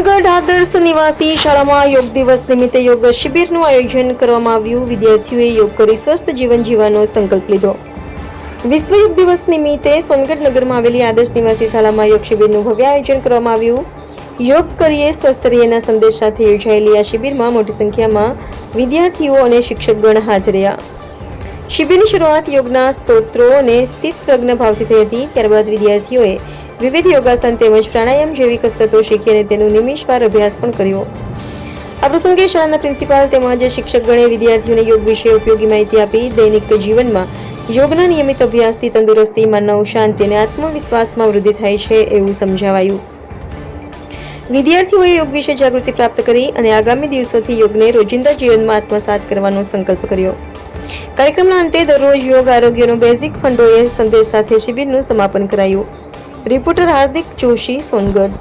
સોનગઢ આદર્શ નિવાસી શાળામાં યોગ દિવસ નિમિત્તે યોગ શિબિરનું આયોજન કરવામાં આવ્યું. વિદ્યાર્થીઓએ યોગ કરી સ્વસ્થ જીવન જીવવાનો સંકલ્પ લીધો. વિશ્વ યોગ દિવસ નિમિત્તે સોનગઢ નગરમાં આવેલી આદર્શ નિવાસી શાળામાં યોગ શિબિરનું ભવ્ય આયોજન કરવામાં આવ્યું. યોગ કરીએ, સ્વસ્થ રહીએના સંદેશ સાથે યોજાયેલી આ શિબિરમાં મોટી સંખ્યામાં વિદ્યાર્થીઓ અને શિક્ષકગણ હાજર રહ્યા. શિબિરની શરૂઆત યોગના સ્તોત્રો અને સ્થિત પ્રજ્ઞ ભાવથી થઈ હતી. ત્યારબાદ વિદ્યાર્થીઓએ વિવિધ યોગાસન તેમજ પ્રાણાયામ જેવી કસરતો શીખી અને તેનો નિમિષવાર અભ્યાસ પણ કર્યો. આ પ્રસંગે શાળાના પ્રિન્સિપાલ તેમજ શિક્ષકગણે વિદ્યાર્થીઓને યોગ વિશે ઉપયોગી માહિતી આપી દૈનિક જીવનમાં યોગના નિયમિત અભ્યાસથી તંદુરસ્તી માનવ શાંતિ અને આત્મવિશ્વાસમાં વૃદ્ધિ થાય છે એવું સમજાવાયું. વિદ્યાર્થીઓએ યોગ વિશે જાગૃતિ પ્રાપ્ત કરી અને આગામી દિવસોથી યોગને રોજિંદા જીવનમાં આત્મસાત કરવાનો સંકલ્પ કર્યો. કાર્યક્રમના અંતે દરરોજ યોગ આરોગ્યનો બેઝિક ફંડોએ સંદેશ સાથે શિબિરનું સમાપન કરાયું. रिपोर्टर हार्दिक जोशी सोनगड